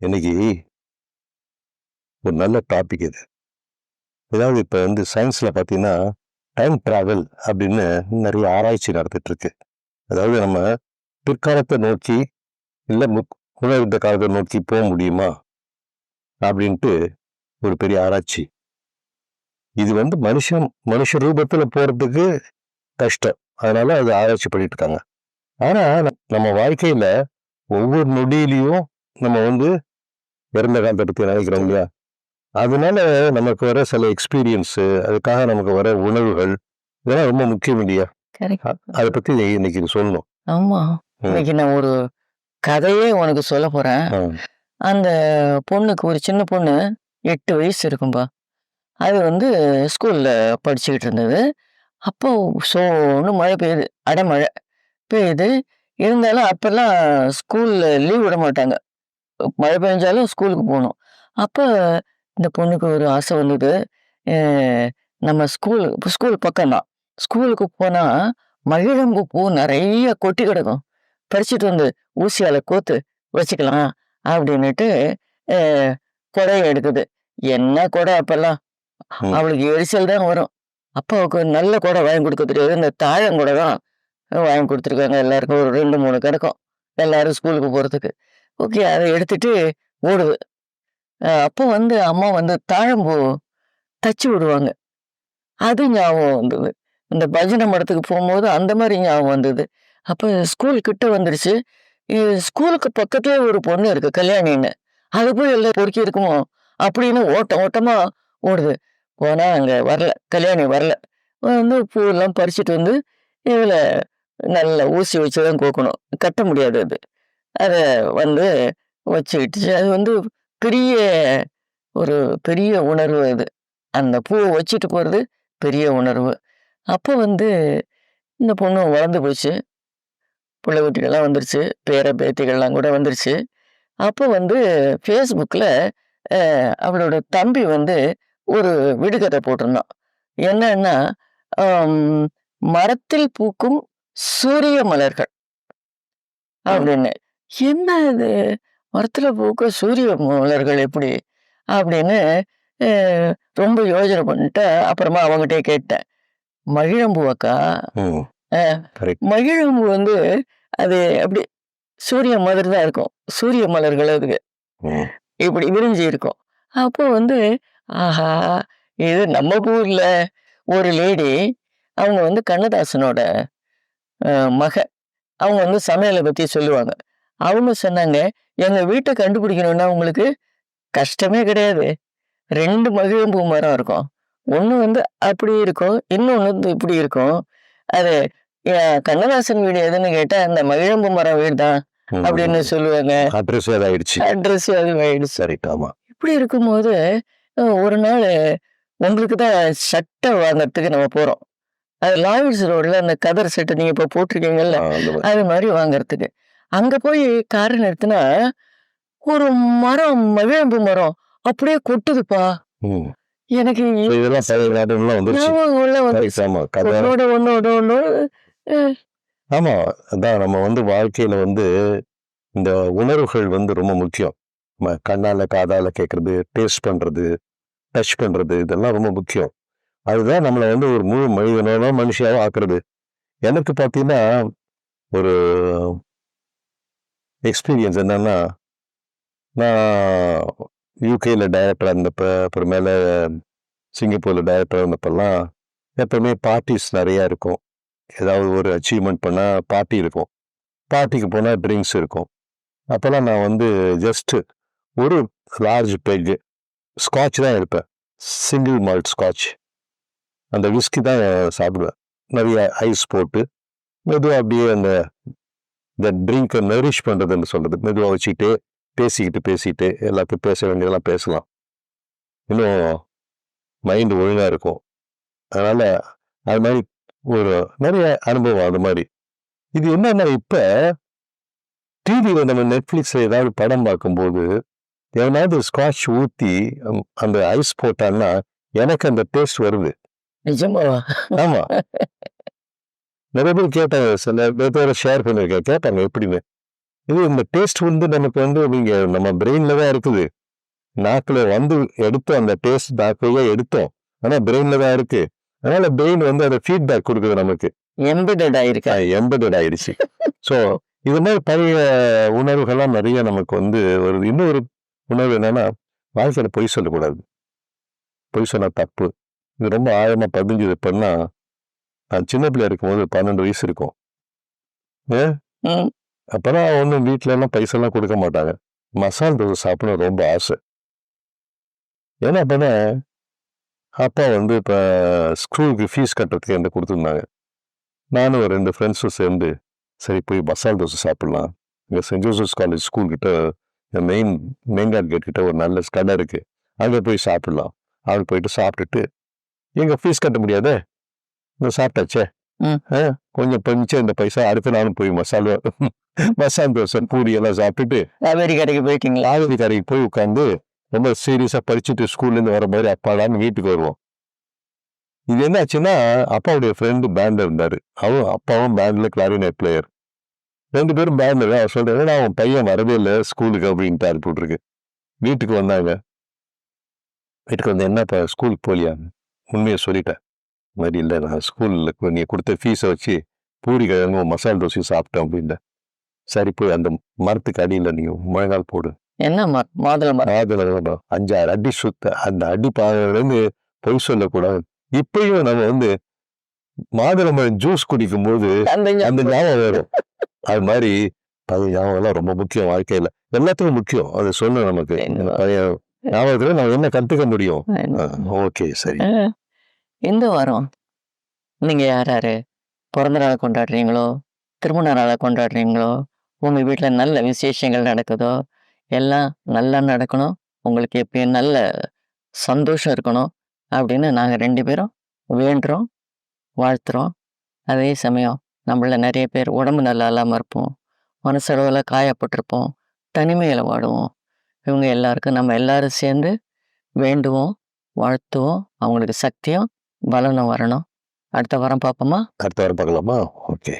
இன்னைக்கு ஒரு நல்ல டாபிக் இது. ஏதாவது இப்போ வந்து சயின்ஸில் பார்த்தீங்கன்னா டைம் ட்ராவல் அப்படின்னு நிறைய ஆராய்ச்சி நடத்திட்டு இருக்கு அதாவது நம்ம பிற்காலத்தை நோக்கி இல்லை முன்ன காலத்தை நோக்கி போக முடியுமா? அப்படின்ட்டு ஒரு பெரிய ஆராய்ச்சி. இது வந்து மனுஷன் மனுஷ ரூபத்தில் போகிறதுக்கு கஷ்டம். அதனால அது ஆராய்ச்சி பண்ணிட்டு இருக்காங்க. ஆனால் நம்ம வாழ்க்கையில் ஒவ்வொரு நொடியிலையும் நம்ம வந்து இறந்த காலத்தை பற்றி நினைக்கிறோம் இல்லையா அதனால நமக்கு வர சில எக்ஸ்பீரியன்ஸு அதுக்காக நமக்கு வர உணவுகள் இதெல்லாம் ரொம்ப முக்கியம் இல்லையா? அதை பற்றி இன்னைக்கு சொல்லணும். ஆமா. இன்னைக்கு நான் ஒரு கதையே உனக்கு சொல்ல போறேன். அந்த பொண்ணுக்கு ஒரு சின்ன பொண்ணு எட்டு வயசு இருக்கும்பா. அது வந்து ஸ்கூல்ல படிச்சுக்கிட்டு இருந்தது. அப்போ சோன்னு மழை பெய்யுது. அடைமழை பெய்யுது. இருந்தாலும் அப்பெல்லாம் ஸ்கூல்ல லீவ் விட மாட்டாங்க. மழை பெஞ்சாலும் ஸ்கூலுக்கு போகணும். அப்போ இந்த பொண்ணுக்கு ஒரு ஆசை வந்தது. நம்ம ஸ்கூல் ஸ்கூல் பக்கம்தான். ஸ்கூலுக்கு போனா மகிழம்பு பூ நிறைய கொட்டி கிடக்கும். பறிச்சுட்டு வந்து ஊசியால கோத்து வச்சுக்கலாம் அப்படின்னுட்டு அஹ், கொடையை எடுக்குது என்ன கொடை அப்பெல்லாம். அவளுக்கு எரிச்சல் தான் வரும். அப்பாவுக்கு நல்ல கொடை வாங்கி கொடுக்க தெரியாது இந்த தாழங்கொடை தான் வாங்கி கொடுத்துருக்காங்க எல்லாருக்கும். ஒரு ரெண்டு மூணு கிடக்கும் எல்லாரும் ஸ்கூலுக்கு போகிறதுக்கு ஓகே அதை எடுத்துட்டு ஓடுது. அப்போ வந்து அம்மா வந்து தாழம்பூ தச்சு விடுவாங்க. அது ஞாபகம் வந்தது. இந்த பஜனை மடத்துக்கு போகும்போது அந்த மாதிரி ஞாபகம் வந்தது. அப்போ ஸ்கூல் கிட்ட வந்துருச்சு. ஸ்கூலுக்கு பக்கத்துலேயே ஒரு பொண்ணு இருக்கு கல்யாணின்னு. அது போய் எல்லாம் பொறுக்கி இருக்குமோ? அப்படின்னு ஓட்டம் ஓட்டமா ஓடுது. போனால் அங்கே வரல கல்யாணி வரல. வந்து பூவெல்லாம் பறிச்சுட்டு வந்து இதில் நல்லா ஊசி வச்சு தான் கோக்கணும். கட்ட முடியாது அது. அதை வந்து வச்சுக்கிட்டு அது வந்து பெரிய ஒரு பெரிய உணர்வு அது. அந்த பூவை வச்சுட்டு போகிறது பெரிய உணர்வு. அப்போ வந்து இந்த பொண்ணு வளர்ந்து போச்சு. பிள்ளை குட்டிகள்லாம் வந்துருச்சு. பேர பேத்திகள்லாம் கூட வந்துருச்சு. அப்போ வந்து ஃபேஸ்புக்கில் அவளோட தம்பி வந்து ஒரு விடுகதை போட்டிருந்தான். என்னன்னா மரத்தில் பூக்கும் சூரிய மலர்கள் அப்படின்னு. என்ன இது மரத்துல பூக்க சூரிய மலர்கள் எப்படி? அப்படின்னு ரொம்ப யோசனை பண்ணிட்டு அப்புறமா அவங்ககிட்டயே கேட்டேன். மகிழம்பூ அக்கா மகிழம்பூ வந்து அது அப்படி சூரிய மாதிரி தான் இருக்கும். சூரிய மலர்கள் அதுக்கு. இப்படி விரிஞ்சு இருக்கும். அப்போ வந்து ஆஹா இது நம்ம ஊர்ல ஒரு லேடி அவங்க வந்து கண்ணதாசனோட மக. அவங்க வந்து சமையலை பத்தி சொல்லுவாங்க. அவங்க சொன்னாங்க எங்க வீட்டை கண்டுபிடிக்கணும்னா உங்களுக்கு கஷ்டமே கிடையாது. ரெண்டு மகிழம்பூ மரம் இருக்கும். ஒன்று வந்து அப்படி இருக்கும் இன்னொன்று வந்து இப்படி இருக்கும். அது கண்ணதாசன் வீடு எதுன்னு கேட்டா அந்த மகிழம்பூ மரம் வீடு தான் அப்படின்னு சொல்லுவாங்க. அட்ரஸ் ஏதாயிடுச்சு அட்ரஸ் ஆயிடுச்சு சரி ஆமா. இப்படி இருக்கும்போது ஒரு நாள் உங்களுக்கு தான் சட்டை வாங்குறதுக்கு நம்ம போறோம். அது லாயர்ஸ் ரோட்ல அந்த கதர் சட்டை நீங்க இப்ப போட்டிருக்கீங்கல்ல. அது மாதிரி வாங்குறதுக்கு. அங்க போய் காரை நிறுத்தினா ஒரு மரம் மகிழம்பு மரம் அப்படியே கொட்டுதுப்பா. எனக்கு ஒன்னோட ஒன்னோட ஒன்னோட ஆமா அதான் நம்ம வந்து வாழ்க்கையில வந்து இந்த உணர்வுகள் வந்து ரொம்ப முக்கியம். நம்ம கண்ணால காதால கேட்கறது டேஸ்ட் பண்றது டச் பண்றது இதெல்லாம் ரொம்ப முக்கியம். அதுதான் நம்மளை வந்து ஒரு முழு மனிதனோட மனுஷியாவும் ஆக்குறது. எனக்கு பார்த்தீங்கன்னா ஒரு எக்ஸ்பீரியன்ஸ் என்னென்னா நான் யூகேயில் டைரக்டராக இருந்தப்போ அப்புறமேல சிங்கப்பூரில் டைரக்டராக இருந்தப்பெல்லாம் எப்பவுமே பார்ட்டிஸ் நிறையா இருக்கும். ஏதாவது ஒரு அச்சீவ்மெண்ட் பண்ணால் பார்ட்டி இருக்கும். பார்ட்டிக்கு போனால் ட்ரிங்க்ஸ் இருக்கும். அப்போல்லாம் நான் வந்து ஜஸ்ட்டு ஒரு லார்ஜ் பெக்கு ஸ்காட்ச் தான் எடுப்பேன். சிங்கிள் மால்ட் ஸ்காட்ச் அந்த விஸ்கி தான் சாப்பிடுவேன். நிறைய ஐஸ் போட்டு மெதுவாக அப்படியே அந்த இந்த ட்ரிங்கை நரிஷ் பண்ணுறதுன்னு சொல்கிறது மெதுவாக வச்சுக்கிட்டே பேசிக்கிட்டு பேசிக்கிட்டு எல்லாத்தையும் பேச வேண்டியதெல்லாம் பேசலாம். இன்னும் மைண்டு ஒழுங்காக இருக்கும். அதனால் அது மாதிரி ஒரு நிறைய அனுபவம் அது மாதிரி. இது என்னன்னா இப்ப டிவியில் நம்ம நெட்ஃப்ளிக்ஸ்ல ஏதாவது படம் பார்க்கும்போது எவனாவது ஸ்காட்ச் அம், அந்த ஐஸ் போட்டான்னா எனக்கு அந்த டேஸ்ட் வருது. நிஜமாவா? ஆமா. நிறைய பேர் கேட்டாங்க சில பேர் ஷேர் பண்ணிருக்கேன் கேட்டாங்க எப்படின்னு. இது இந்த டேஸ்ட் வந்து நமக்கு வந்து நீங்க நம்ம பிரெயின்ல தான் இருக்குது. நாக்குல வந்து எடுத்தோம் அந்த டேஸ்ட் நாக்கையே எடுத்தோம். ஆனா பிரெயின்ல தான் இருக்கு. அதனால பிரெயின் வந்து அதை ஃபீட்பேக் கொடுக்குது நமக்கு. எம்பெடட் ஆயிருக்கா? எம்பெடட் ஆயிடுச்சு ஸோ இது மாதிரி பழைய உணர்வுகள்லாம் நிறைய நமக்கு வந்து வருது. இன்னொரு உணர்வு என்னன்னா வாழ்க்கையில பொய் சொல்லக்கூடாது. பொய் சொன்னா தப்பு. இது ரொம்ப ஆழமா பதிஞ்சது எப்படின்னா நான் சின்ன பிள்ளையா இருக்கும்போது பன்னெண்டு வயசு இருக்கும். ம். அப்பதான் ஒன்றும் வீட்டுல எல்லாம் பைசெல்லாம் கொடுக்க மாட்டாங்க. மசால் தோசை சாப்பிடணும் ரொம்ப ஆசை. ஏன்னா அப்பதான் அப்பா வந்து இப்போ ஸ்கூலுக்கு ஃபீஸ் கட்டுறதுக்கு என்கிட்ட கொடுத்துருந்தாங்க. நானும் ஒரு ரெண்டு ஃப்ரெண்ட்ஸும் சேர்ந்து சரி போய் மசால் தோசை சாப்பிடலாம். இங்கே சென்ட் ஜோசப்ஸ் காலேஜ் ஸ்கூல் கிட்ட மெயின் மெயின் கார்ட் கேட் கிட்ட ஒரு நல்ல கடை இருக்கு. அங்கே போய் சாப்பிடலாம். அவங்க போயிட்டு சாப்பிட்டுட்டு எங்க ஃபீஸ் கட்ட முடியாதே? இந்த சாப்பிட்டாச்சே? கொஞ்சம் பஞ்சம் இந்த பைசா அடுத்த நாளும் போய் மசாலா மசால் தோசை பூரி எல்லாம் சாப்பிட்டுட்டு காவேரி கடைக்கு போயிட்டீங்களா காவிரி கரைக்கு போய் உட்காந்து ரொம்ப சீரியஸா படிச்சுட்டு ஸ்கூல்ல இருந்து வர மாதிரி அப்பாடான்னு வீட்டுக்கு வருவோம். இது என்ன ஆச்சுன்னா அப்பாவுடைய ஃப்ரெண்டு பேண்ட்ல இருந்தாரு. அவன் அப்பாவும் பேண்ட்ல கிளாரினேட் பிளேயர் ரெண்டு பேரும் பேண்ட்ல அவர் சொல்றாரு அவன் பையன் வரவே இல்லை ஸ்கூலுக்கு அப்படின்ட்டு அனுப்பிவிட்டுருக்கு வீட்டுக்கு வந்தாங்க. வீட்டுக்கு வந்து என்னப்பா ஸ்கூலுக்கு போலியா உண்மையை சொல்லிட்டேன். மாதிரி இல்லை. நான் ஸ்கூலில் நீ கொடுத்த ஃபீஸை வச்சு பூரி கிழங்கும் மசால் தோசையும் சாப்பிட்டேன் அப்படின்னு. சரி போய் அந்த மரத்துக்கு அடியில் நீ முழங்கால் போடு. என்ன மாதுளை மரம்? அஞ்சாறு அடி சுத்த அந்த அடி பாதையிலேருந்து பொய் சொல்லக்கூடாது. இப்பயும் நம்ம வந்து மாதுளம்பழம் ஜூஸ் குடிக்கும் போது அந்த ஞாபகம் வரும். அது மாதிரி பழைய ஞாபகம் எல்லாம் ரொம்ப முக்கியம் வாழ்க்கையில. எல்லாத்துக்கும் முக்கியம். அது சொல்லணும் நமக்கு. பழைய ஞாபகத்துல நம்ம என்ன கத்துக்க முடியும்? ஓகே சரி. இந்த வாரம்? நீங்கள் யார் யார்? பிறந்த நாளை கொண்டாடுறீங்களோ? திருமண நாளை கொண்டாடுறீங்களோ? உங்கள் வீட்டில் நல்ல விசேஷங்கள் நடக்குதோ? எல்லாம் நல்லா நடக்கணும். உங்களுக்கு எப்பயும் நல்ல சந்தோஷம் இருக்கணும் அப்படின்னு நாங்கள் ரெண்டு பேரும் வேண்டுறோம் வாழ்த்துறோம். அதே சமயம் நம்மள நிறைய பேர் உடம்பு நல்லா இல்லாமல் இருப்போம். மனசளவில் காயப்பட்டிருப்போம். தனிமையில் வாடுவோம். இவங்க எல்லாருக்கும் நம்ம எல்லாரும் சேர்ந்து வேண்டுவோம் வாழ்த்துவோம். அவங்களுக்கு சக்தியும் பலனும் வரணும். அடுத்த வாரம் பார்ப்போமா? அடுத்த வாரம் பார்க்கலாமா? ஓகே.